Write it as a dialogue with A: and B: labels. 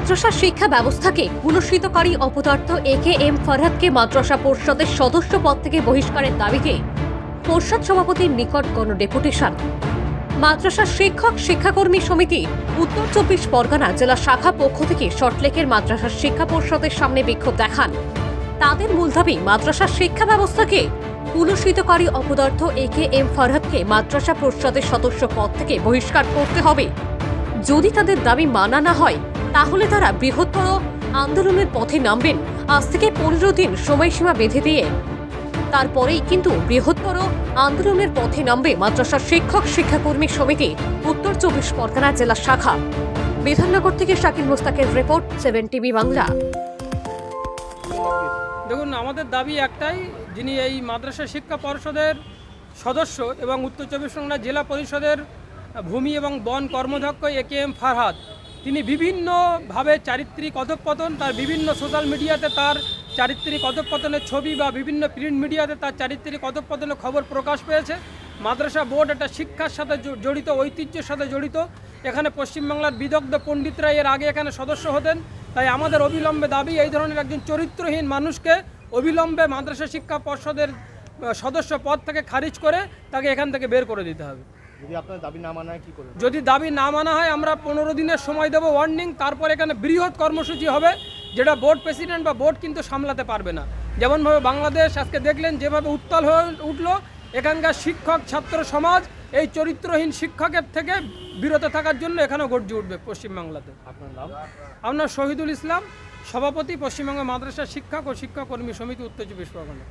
A: মাদ্রাসা শিক্ষা ব্যবস্থাকে কুলসিতকারী অপদার্থ এ কে এম ফরহাদকে মাদ্রাসা পরিষদের সদস্য পদ থেকে বহিষ্কারের দাবিতে পরিষদ সভাপতির নিকট গণ ডেপুটেশন। মাদ্রাসা শিক্ষক শিক্ষাকর্মী সমিতি উত্তর চব্বিশ পরগনা জেলা শাখা পক্ষ থেকে শর্টলেকের মাদ্রাসা শিক্ষা পরিষদের সামনে বিক্ষোভ দেখান। তাদের মূল দাবি মাদ্রাসা শিক্ষা ব্যবস্থাকে কুলসিতকারী অপদার্থ এ কে এম ফরহাদকে মাদ্রাসা পরিষদের সদস্য পদ থেকে বহিষ্কার করতে হবে। যদি তাদের দাবি মানা না হয় তাহলে তারা বৃহত্তর আন্দোলনের পথে নামবেন। আজ থেকে পনেরো দিন সময়সীমা বেঁধে দিয়ে তারপরেই কিন্তু বৃহত্তর আন্দোলনের পথে নামবে মাদ্রাসা শিক্ষক, শিক্ষাকর্মী সমিতি, উত্তর চব্বিশ পরগনা জেলা শাখা। বিধাননগর থেকে শাকিল মুস্তাকের রিপোর্ট, সেভেন টিভি বাংলা।
B: দেখুন, আমাদের দাবি একটাই, যিনি এই মাদ্রাসা শিক্ষা পরিষদের সদস্য এবং উত্তর চব্বিশ পরগনা জেলা পরিষদের ভূমি এবং বন কর্মধ্যক্ষ এ কে এম ফারহাদ। তিনি বিভিন্নভাবে চারিত্রিক অধঃপতন, তার বিভিন্ন সোশ্যাল মিডিয়াতে তার চারিত্রিক অধঃপতনের ছবি বা বিভিন্ন প্রিন্ট মিডিয়াতে তার চারিত্রিক অধঃপতনের খবর প্রকাশ পেয়েছে। মাদ্রাসা বোর্ড একটা শিক্ষার সাথে জড়িত, ঐতিহ্যের সাথে জড়িত। এখানে পশ্চিমবাংলার বিদগ্ধ পণ্ডিতরা এর আগে এখানে সদস্য হতেন। তাই আমাদের অবিলম্বে দাবি, এই ধরনের একজন চরিত্রহীন মানুষকে অবিলম্বে মাদ্রাসা শিক্ষা পর্ষদের সদস্য পদ থেকে খারিজ করে তাকে এখান থেকে বের করে দিতে হবে।
C: যদি আপনার দাবি না মানা হয় কি করবেন?
B: যদি দাবি না মানা হয় আমরা পনেরো দিনের সময় দেবো ওয়ার্নিং তারপর এখানে বৃহৎ কর্মসূচি হবে যেটা বোর্ড প্রেসিডেন্ট বা বোর্ড কিন্তু সামলাতে পারবে না। যেমনভাবে বাংলাদেশ আজকে দেখলেন যেভাবে উত্তাল হয়ে উঠল এখানকার শিক্ষক ছাত্র সমাজ এই চরিত্রহীন শিক্ষকের থেকে বিরত থাকার জন্য এখানেও গর্জে উঠবে পশ্চিমবাংলাতে।
C: আপনার নাম?
B: আপনার শহীদুল ইসলাম সভাপতি পশ্চিমবঙ্গ মাদ্রাসা শিক্ষক ও শিক্ষাকর্মী সমিতি উত্তর চব্বিশ পরগনা